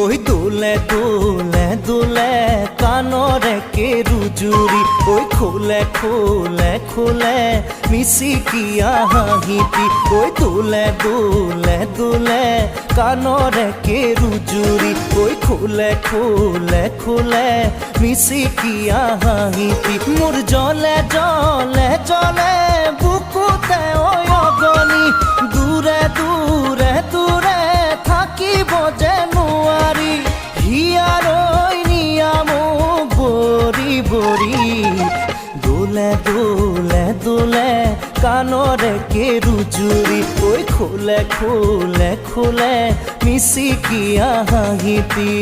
ওই দোলে দোলে দোলে কানরে কে রুজুরি, ওই খোলে খোলে খোলে মিশিকিয়া হাহিতি ওই দোলে দোলে দোলে কানরে কে রুজুরি, ওই খোলে খোলে খোলে মিশিকিয়া হাহিতি মোর জলে জলে জলে বৰি দোলে দোলে কানরে কাণৰে কেৰুজুৰি ঐ খোলে খোলে খোলে মিচিকিয়া হাঁহিতি।